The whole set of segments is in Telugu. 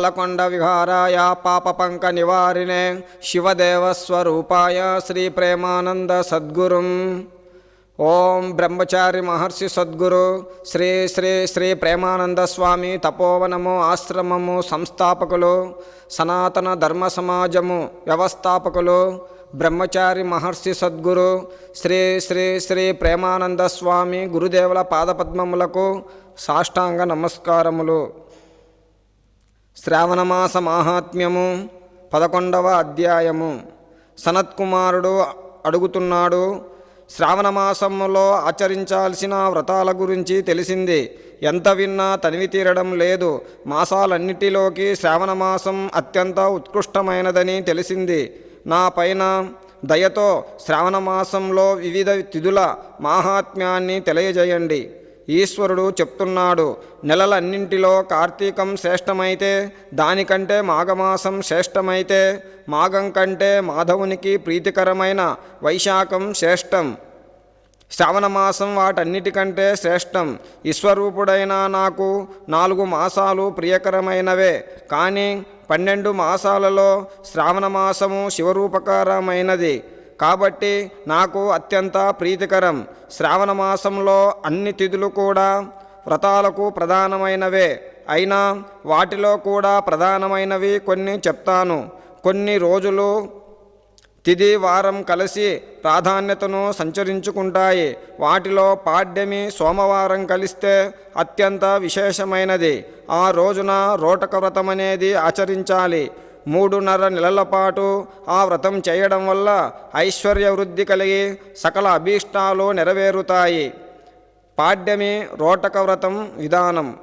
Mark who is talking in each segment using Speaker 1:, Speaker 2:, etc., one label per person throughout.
Speaker 1: పాలకొండ విహారాయ పాపపంక నివారిణే శివదేవస్వరూపాయ శ్రీ ప్రేమానంద సద్గురుం. ఓం బ్రహ్మచారి మహర్షి సద్గురు. శ్రీ శ్రీ శ్రీ ప్రేమానంద స్వామి తపోవనము ఆశ్రమము సంస్థాపకులు. సనాతన ధర్మ సమాజము వ్యవస్థాపకులు. బ్రహ్మచారి మహర్షి సద్గురు. శ్రీ శ్రీ శ్రీ ప్రేమానంద స్వామి గురుదేవుల పాదపద్మములకు సాష్టాంగ నమస్కారములు. శ్రావణమాస మాహాత్మ్యము పదకొండవ అధ్యాయము. సనత్కుమారుడు అడుగుతున్నాడు శ్రావణమాసంలో ఆచరించాల్సిన వ్రతాల గురించి తెలిసింది. ఎంత విన్నా తనివి తీరడం లేదు. మాసాలన్నిటిలోకి శ్రావణమాసం అత్యంత ఉత్కృష్టమైనదని తెలిసింది. నా పైన దయతో శ్రావణమాసంలో వివిధ తిథుల మాహాత్మ్యాన్ని తెలియజేయండి. ఈశ్వరుడు చెప్తున్నాడు నెలలన్నింటిలో కార్తీకం శ్రేష్టమైతే దానికంటే మాఘమాసం శ్రేష్టమైతే మాఘం కంటే మాధవునికి ప్రీతికరమైన వైశాఖం శ్రేష్టం. శ్రావణమాసం వాటన్నిటికంటే శ్రేష్టం. ఈశ్వరూపుడైన నాకు నాలుగు మాసాలు ప్రియకరమైనవే. కానీ పన్నెండు మాసాలలో శ్రావణమాసము శివరూపకారమైనది శివరూపకరమైనది. కాబట్టి నాకు అత్యంత ప్రీతికరం. శ్రావణ మాసంలో అన్ని తిథులు కూడా వ్రతాలకు ప్రధానమైనవే. అయినా వాటిలో కూడా ప్రధానమైనవి కొన్ని చెప్తాను. కొన్ని రోజులు తిది వారం కలిసి ప్రాధాన్యతను సంచరించుకుంటాయి. వాటిలో పాడ్యమి సోమవారం కలిస్తే అత్యంత విశేషమైనది. ఆ రోజున రోటక వ్రతం అనేది ఆచరించాలి. మూడున్నర నెలల పాటు ఆ వ్రతం చేయడం వల్ల ఐశ్వర్య వృద్ధి కలిగి సకల అభీష్టాలు నెరవేరుతాయి. పాడ్యమి రోటక వ్రతం విధానం.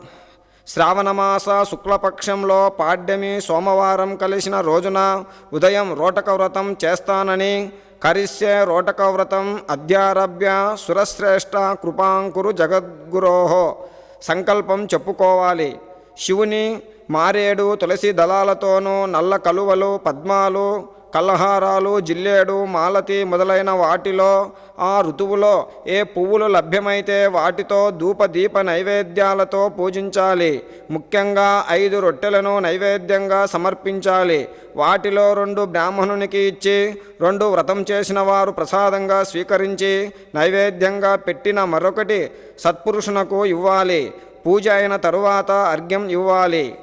Speaker 1: శ్రావణమాస శుక్లపక్షంలో పాడ్యమి సోమవారం కలిసిన రోజున ఉదయం రోటక వ్రతం చేస్తానని కరిష్యే రోటక వ్రతం అధ్యారభ్య సురశ్రేష్ఠ కృపాంకురు జగద్గురోహో సంకల్పం చెప్పుకోవాలి. శివుని మారేడు తులసి దళాలతోనూ నల్ల కలువలు పద్మాలు కల్లహారాలు జిల్లేడు మాలతి మొదలైన వాటిలో ఆ ఋతువులో ఏ పువ్వులు లభ్యమైతే వాటితో ధూప దీప నైవేద్యాలతో పూజించాలి. ముఖ్యంగా ఐదు రొట్టెలను నైవేద్యంగా సమర్పించాలి. వాటిలో రెండు బ్రాహ్మణునికి ఇచ్చి రెండు వ్రతం చేసిన వారు ప్రసాదంగా స్వీకరించి నైవేద్యంగా పెట్టిన మరొకటి సత్పురుషునకు ఇవ్వాలి. పూజ అయిన తరువాత అర్ఘ్యం ఇవ్వాలి.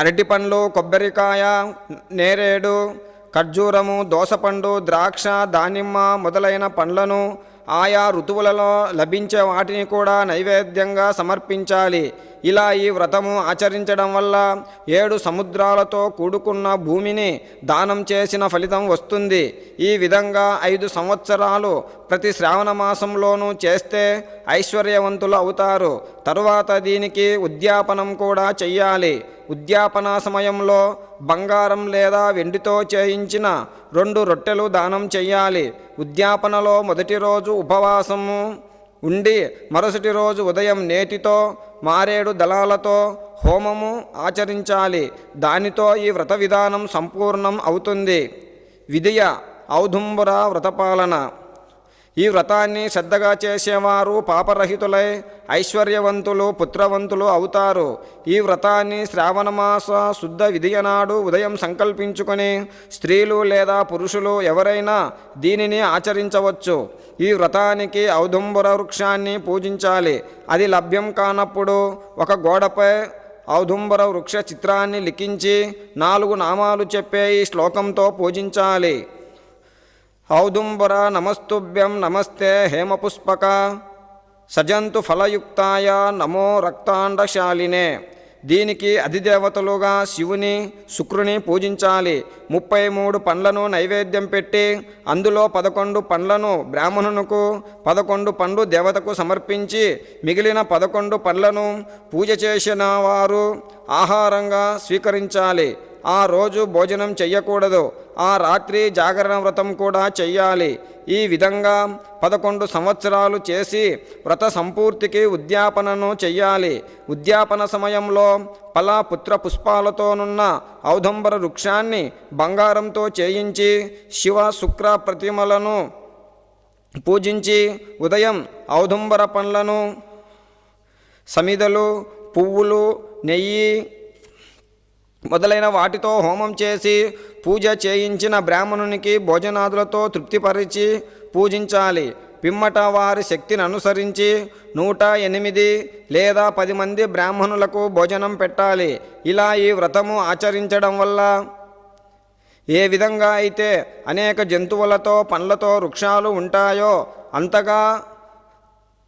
Speaker 1: అరటి పండ్లు కొబ్బరికాయ నేరేడు ఖర్జూరము దోసపండు ద్రాక్ష దానిమ్మ మొదలైన పండ్లను ఆయా ఋతువులలో లభించే వాటిని కూడా నైవేద్యంగా సమర్పించాలి. ఇలా ఈ వ్రతము ఆచరించడం వల్ల ఏడు సముద్రాలతో కూడుకున్న భూమిని దానం చేసిన ఫలితం వస్తుంది. ఈ విధంగా ఐదు సంవత్సరాలు ప్రతి శ్రావణ మాసంలోనూ చేస్తే ఐశ్వర్యవంతులు అవుతారు. తరువాత దీనికి ఉద్యాపనం కూడా చెయ్యాలి. ఉద్యాపన సమయంలో బంగారం లేదా వెండితో చేయించిన రెండు రొట్టెలు దానం చెయ్యాలి. ఉద్యాపనలో మొదటి రోజు ఉపవాసము ఉండి మరుసటి రోజు ఉదయం నేతితో మారేడు దళాలతో హోమము ఆచరించాలి. దానితో ఈ వ్రత విధానం సంపూర్ణం అవుతుంది. విధియ ఔదుంబుర వ్రతపాలన. ఈ వ్రతాన్ని శ్రద్ధగా చేసేవారు పాపరహితులై ఐశ్వర్యవంతులు పుత్రవంతులు అవుతారు. ఈ వ్రతాన్ని శ్రావణమాస శుద్ధ విధియనాడు ఉదయం సంకల్పించుకొని స్త్రీలు లేదా పురుషులు ఎవరైనా దీనిని ఆచరించవచ్చు. ఈ వ్రతానికి ఔదుంబర వృక్షాన్ని పూజించాలి. అది లభ్యం కానప్పుడు ఒక గోడపై ఔదుంబర వృక్ష చిత్రాన్ని లిఖించి నాలుగు నామాలు చెప్పే ఈ శ్లోకంతో పూజించాలి. ఔదుంబర నమస్తుభ్యం నమస్తే హేమపుష్పక సజంతు ఫలయుక్తాయ నమో రక్తాండశాలినే. దీనికి అధిదేవతలుగా శివుని శుక్రుని పూజించాలి. ముప్పై మూడు పండ్లను నైవేద్యం పెట్టి అందులో పదకొండు పండ్లను బ్రాహ్మణునకు పదకొండు పండ్లు దేవతకు సమర్పించి మిగిలిన పదకొండు పండ్లను పూజ చేసిన వారు ఆహారంగా స్వీకరించాలి. ఆ రోజు భోజనం చెయ్యకూడదు. ఆ రాత్రి జాగరణ వ్రతం కూడా చెయ్యాలి. ఈ విధంగా పదకొండు సంవత్సరాలు చేసి వ్రత సంపూర్తికి ఉద్యాపనను చెయ్యాలి. ఉద్యాపన సమయంలో పలాపుత్ర పుత్ర పుష్పాలతోనున్న ఔదంబర వృక్షాన్ని బంగారంతో చేయించి శివ శుక్ర ప్రతిమలను పూజించి ఉదయం ఔదుంబర పండ్లను సమిదలు పువ్వులు నెయ్యి మొదలైన వాటితో హోమం చేసి పూజ చేయించిన బ్రాహ్మణునికి భోజనాదులతో తృప్తిపరిచి పూజించాలి. పిమ్మట వారి శక్తిని అనుసరించి నూట ఎనిమిది లేదా పది మంది బ్రాహ్మణులకు భోజనం పెట్టాలి. ఇలా ఈ వ్రతము ఆచరించడం వల్ల ఏ విధంగా అయితే అనేక జంతువులతో పండ్లతో వృక్షాలు ఉంటాయో అంతగా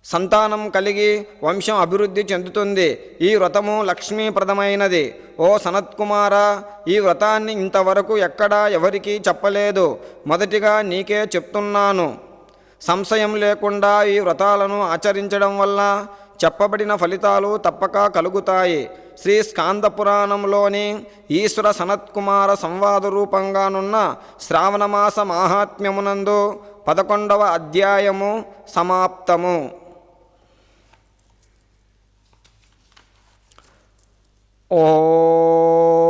Speaker 1: సంతానం కలిగి వంశం అభివృద్ధి చెందుతుంది. ఈ వ్రతము లక్ష్మీప్రదమైనది. ఓ సనత్కుమార ఈ వ్రతాన్ని ఇంతవరకు ఎక్కడా ఎవరికీ చెప్పలేదు. మొదటిగా నీకే చెప్తున్నాను. సంశయం లేకుండా ఈ వ్రతాలను ఆచరించడం వల్ల చెప్పబడిన ఫలితాలు తప్పక కలుగుతాయి. శ్రీ స్కాంద పురాణంలోని ఈశ్వర సనత్కుమార సంవాద రూపంగానున్న శ్రావణమాస మాహాత్మ్యమునందు పదకొండవ అధ్యాయము సమాప్తము. ఓం